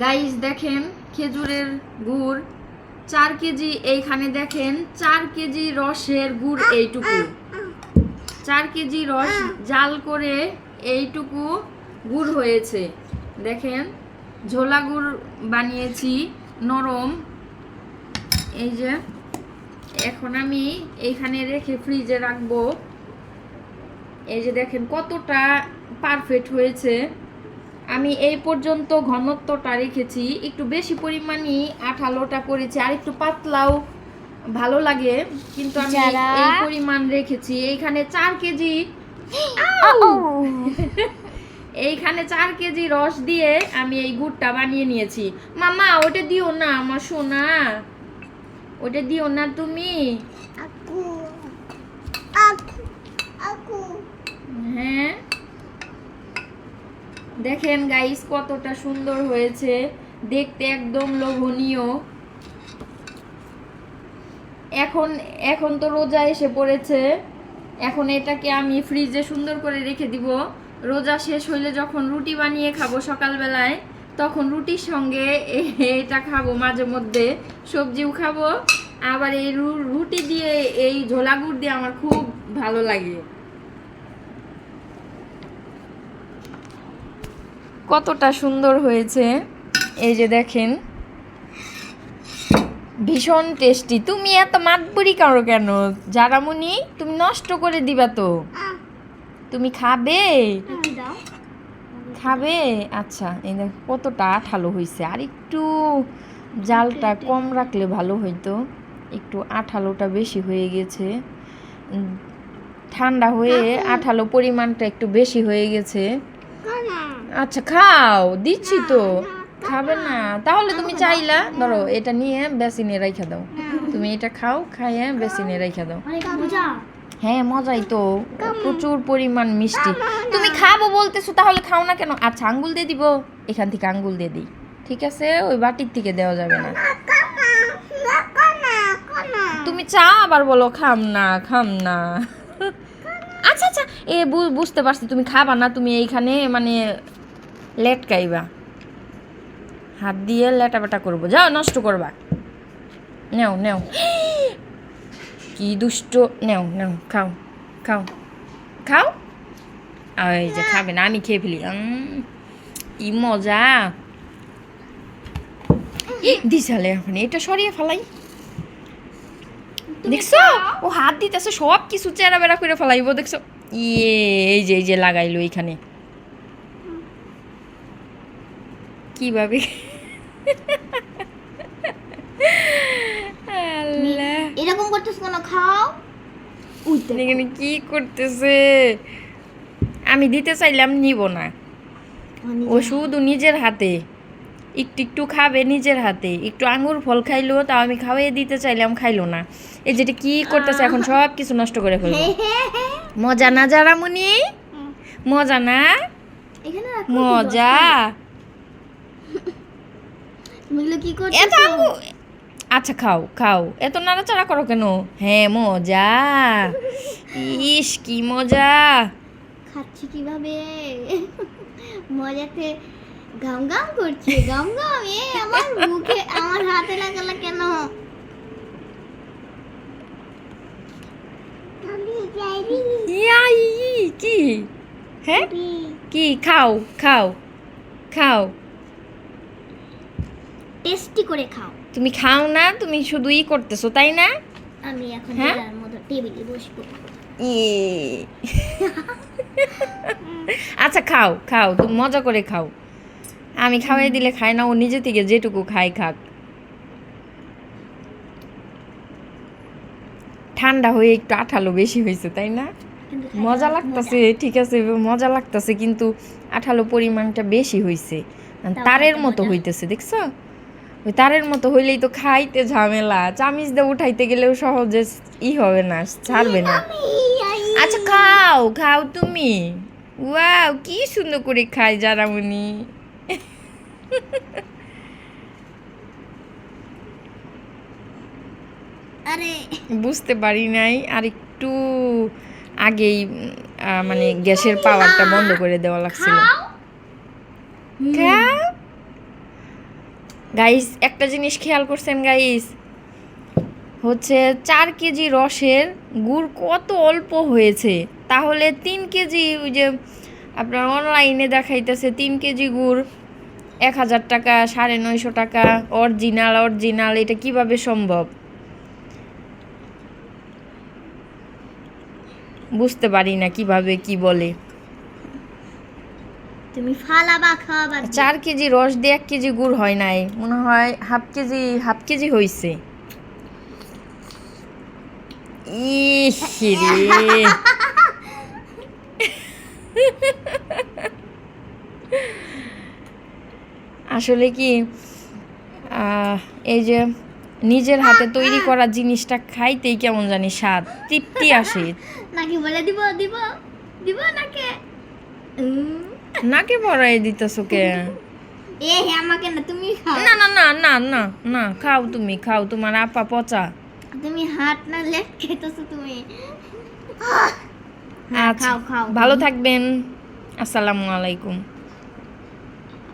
Guys দেখেন, খেজুরের গুড়। চার কেজি এইখানে দেখেন, চার কেজি রসের গুড় এইটুকু। চার কেজি রস জাল করে এইটুকু গুড় হয়েছে। দেখেন, ঝোলা গুড় বানিয়েছি, নরম। এই যে, এখন আমি এইখানে রেখে ফ্রিজে রাখব। এই যে দেখেন, কতটা পারফেক্ট হয়েছে। আমি এই পর্যন্ত ঘনত্বটা রেখেছি। একটু বেশি পরিমাণই আঠালোটা করেছি আর একটু পাতলাও ভালো লাগে কিন্তু আমি এই পরিমাণ রেখেছি। এইখানে চার কেজি এইখানে চার কেজি রস দিয়ে আমি এই গুড়টা বানিয়ে নিয়েছি। মামা ওটা দিও না আমার সোনা। ওটা দিও না তুমি। হ্যাঁ? দেখেন গাইস কতটা সুন্দর হয়েছে। দেখতে একদম লোভনীয়। এখন এখন তো রোজা এসে পড়েছে। এখন এটাকে আমি ফ্রিজে সুন্দর করে রেখে দিব। রোজা শেষ হইলে যখন রুটি বানিয়ে খাব সকালবেলায়, তখন রুটির সঙ্গে এটা খাব মাঝে মধ্যে। সবজিও খাব। আবার এই রুটি দিয়ে এই ঝোলা গুড় দিয়ে আমার খুব ভালো লাগে। কতটা সুন্দর হয়েছে। এই যে দেখেন। ভীষণ টেস্টি তুমি এত মাতবুরি করো কেন? জারামুনি তুমি নষ্ট করে দিবা তো। তুমি খাবে? খাবে? আচ্ছা এই দেখ কতটা আঠালো হয়েছে আর একটু জালটা কম রাখলে ভালো হইতো। একটু আঠালোটা বেশি হয়ে গেছে। ঠান্ডা হয়ে আঠালো পরিমাণটা একটু বেশি হয়ে গেছে। আচ্ছা খাও দিচ্ছি তো। খাবে না। তাহলে তুমি চাইলা ধরো এটা নিয়ে বেসিনে রাইখা দাও। তুমি এটা খাও খাইয়ে বেসিনে রাইখা দাও। হ্যাঁ মজাই তো। প্রচুর পরিমাণ মিষ্টি। তুমি খাব বলতেছো তাহলে খাও না কেন? আচ্ছা আঙ্গুল দিয়ে দিব। এখান থেকে আঙ্গুল দিয়ে দিই। ঠিক আছে? ওই বাটির থেকে দেওয়া যাবে না। তুমি চা আবার বলো খাম না খাম না। এ বুঝতে পারছি তুমি খাবা না তুমি এইখানে মানে লেটকাইবা হাত দিয়ে লেটাবেটা করব। যাও নষ্ট করবা। নেও নেও। কি দুষ্ট। নেও নেও খাও খাও খাও। এই যে খাবে না আমি খেয়ে ফেলি। কি মজা। দিশালে এখন এটা সরিয়ে ফেলাই। দেখছ? ও হাত দিতেছে সব কিছু চেরা বেড়া করে ফেলাইবো দেখছ? ইয়ে এই যে এই যে লাগাইলো এইখানে। কীভাবে? এরকম করতেছ কেন? খাও। এখানে কি করতেছে? আমি দিতে চাইলাম নিব না। ও শুধু নিজের হাতে। একটু একটু খাবে নিজের হাতে। একটু আঙুর ফল খাইলো তাও আমি খাওয়াই দিতে চাইলাম খাইলো না। এই যেটা কি করতেছে এখন সব কিছু নষ্ট করে ফেলব মজা না জারামুনি মজা না? মজা। এত আঙ্গু আচ্ছা খাও খাও। এত নাড়াচাড়া করো কেন? হ্যাঁ মজা। ইস কি মজা। খাচ্ছি কীভাবে? মজাতে গাম গাম করছে গাম গাম। এ আমার মুখে আমার হাতে লাগালা কেন? ইয়াই কি? হ্যাঁ? কি? খাও খাও খাও। টেস্টি করে খাও। তুমি খাও না তুমি শুধু ই করতেছো তাই না? আমি এখন হ্যাঁ? মতো টেবিলে বসবো। আচ্ছা খাও খাও তুমি মজা করে খাও। আমি খাওয়াই দিলে খায় না ও নিজে থেকে যেটুকু খায় খাক। ঠান্ডা হয়ে একটু আঠালো বেশি হয়েছে তাই না? মজা লাগতেছে ঠিক আছে মজা লাগতেছে কিন্তু আঠালো পরিমাণটা বেশি হয়েছে তারের মতো হইতেছে দেখছ? ওই তারের মতো হইলেই তো খাইতে ঝামেলা। চামিচ দিয়ে উঠাইতে গেলেও সহজে ই হবে না ছাড়বে না। আচ্ছা খাও খাও তুমি। ওয়াও কি সুন্দর করে খায় জারামনি। আরে বুঝতে পারি নাই আর একটু আগেই মানে গ্যাসের পাওয়ারটা বন্ধ করে দেওয়া লাগছিল। খাও গাইস একটা জিনিস খেয়াল করছেন গাইস? হচ্ছে চার কেজি রসের গুড় কত অল্প হয়েছে? তাহলে তিন কেজি ওই যে আপনার অনলাইনে দেখাইতেছে তিন কেজি গুড় এক হাজার টাকা সাড়ে নয়শো টাকা অরিজিনাল অরিজিনাল এটা কীভাবে সম্ভব? বুঝতে পারি না কীভাবে কি বলে। তুমি ফালাবা খাওয়াবা চার কেজি রস দিয়ে এক কেজি গুড় হয় নাই মনে হয় হাফ কেজি হাফ কেজি হয়েছে ইস আসলে কি এই যে নিজের হাতে তৈরি করা জিনিসটা খাইতেই কেমন জানি স্বাদ। তৃপ্তি আসে। নাকি বলে দিব দিব দিব নাকি? নাকে ভরাই দিতেছো কে? এ আমাকে না তুমি খাও। না না না না না না খাও তুমি খাও তোমার আপা পচা। তুমি হাত না লেগ খেতেছো তুমি। আচ্ছা খাও খাও ভালো থাকবেন। আসসালামু আলাইকুম।